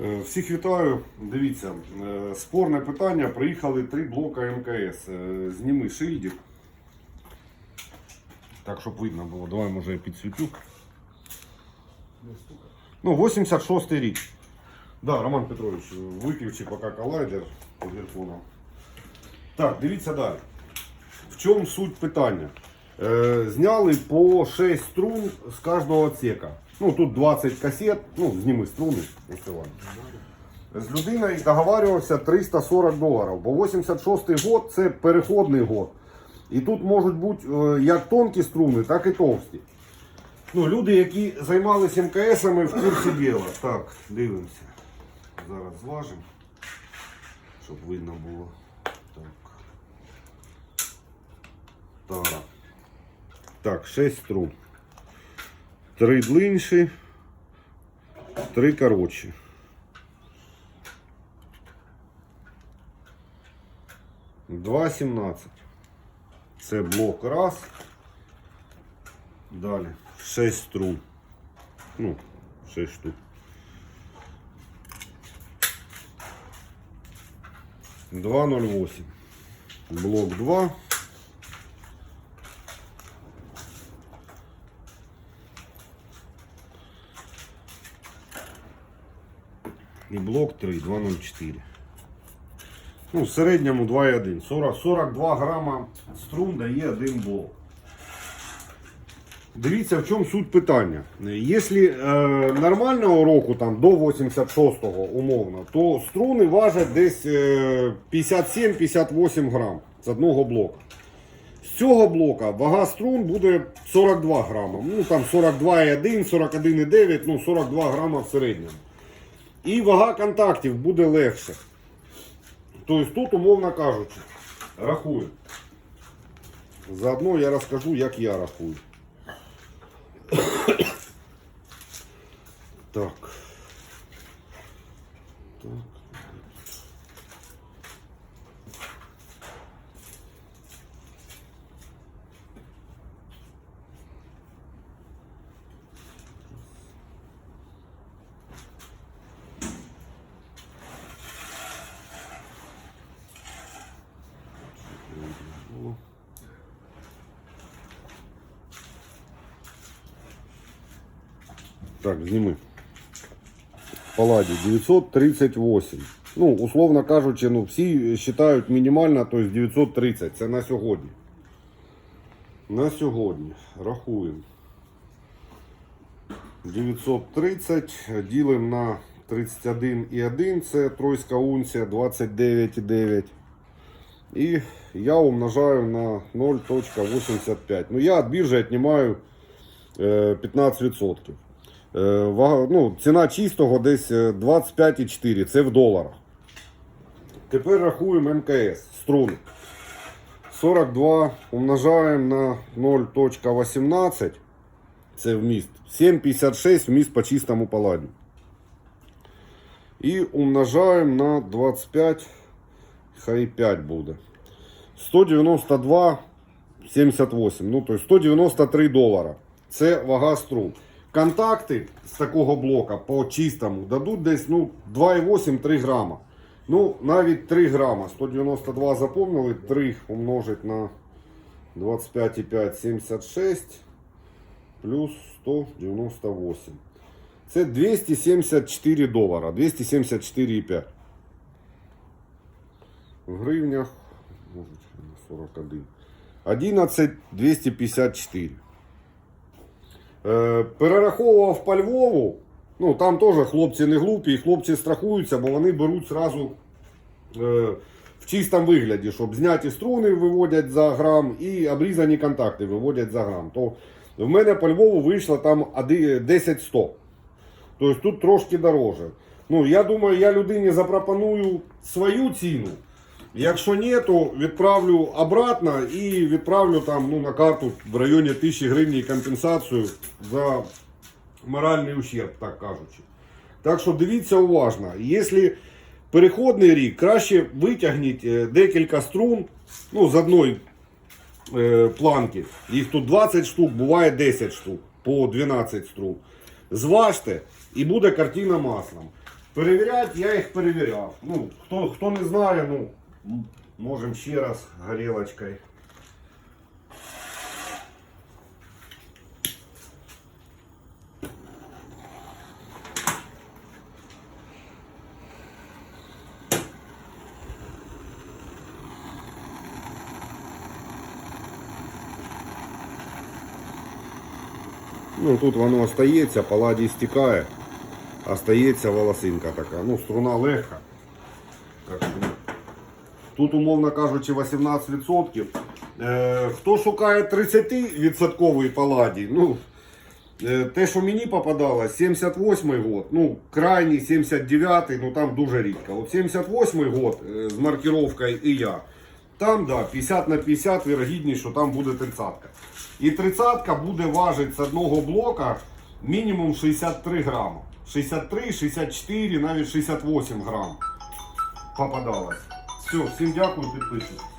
Е, Всіх вітаю. Дивіться, е, спорне питання. Приїхали три блока МКС. Е, Зніми шильдик. Так, щоб видно було. Давай, може, я підсвітю. Ну, 86 рік. Да, Роман Петрович, виключи поки колайдер по телефону. Так, дивіться далі. В чому суть питання? Зняли по 6 струн з кожного отсека. Ну, тут 20 касет, ну, зніми струни, ладно. З людиною договарювався 340 доларів. Бо 86-й год це переходний год. І тут можуть бути е, як тонкі струни, так і товсті. Ну, люди, які займалися МКСами в курсі діла. Так, дивимося. Зараз зважимо, щоб видно було. Так. Тара. Так, 6 струн. Три длинші, три коротші. Два сімнадцять. Це блок раз. Далі. 6 струн. Ну, 6 штук. Два ноль восемь. Блок два. І блок 3, 2,04. Ну, в середньому 2,1. 40, 42 грама струн дає один блок. Дивіться, в чому суть питання. Якщо е, нормального року, там, до 86-го умовно, то струни важать десь е, 57-58 грам з одного блока. З цього блока вага струн буде 42 грама. Ну там 42,1, 41,9, ну 42 грама в середньому. І вага контактів буде легше. Тобто тут, умовно кажучи, рахую. Заодно я розкажу, як я рахую. Так. Так. Так, зніми. Палладі 938. Ну, условно кажучи, ну, всі вважають мінімально, тобто 930. Це на сьогодні. На сьогодні. Рахуємо. 930 ділимо на 31,1. Це тройська унція 29,9. І я умножаю на 0.85. Ну, я від біржі віднімаю е, 15%. Е, ну, ціна чистого десь е, 25,4, це в доларах. Тепер рахуємо МКС, струни. 42 умножаємо на 0.18, це вміст. 7,56 вміст по чистому паладню. І умножаємо на 25, хай 5 буде. 192 78, ну, тобто 193 долара. Це вага струн. Контакти з такого блока по чистому дадуть десь ну, 2,8-3 грама. Ну, навіть 3 грама. 192 запомнили, 3 умножить на 25,5, 76 плюс 198. Це 274 долара. 274,5. В гривнях може, 41. 11 254. Е, перераховував по Львову. Ну, там теж хлопці не глупі, і хлопці страхуються, бо вони беруть зразу е, в чистому вигляді, щоб зняті струни виводять за грам і обрізані контакти виводять за грам. То в мене по Львову вийшло там 10-100. Тобто тут трошки дороже. Ну, я думаю, я людині запропоную свою ціну. Якщо ні, то відправлю обратно і відправлю там ну, на карту в районі 1000 гривень компенсацію за моральний ущерб, так кажучи. Так що дивіться уважно. Якщо переходний рік, краще витягніть е, декілька струн ну, з одної е, планки. Їх тут 20 штук, буває 10 штук по 12 струн. Зважте і буде картина маслом. Перевіряти я їх перевіряв. Ну, хто, хто не знає, ну, можемо ще раз горілочкою. Ну, тут воно остається, паладій стікає, остається волосинка така. Ну, струна легка. Тут, умовно кажучи, 18%. Е, хто шукає 30% паладій, ну, е, те, що мені попадалось, 78-й год, ну, крайній 79-й, ну там дуже рідко. От 78-й год е, з маркировкою і я. Там, да, 50 на 50 вірогідність, що там буде 30-ка. І 30-ка буде важити з одного блока мінімум 63 грама. 63, 64, навіть 68 грам попадалось. Все, всім дякую, підписуйтесь.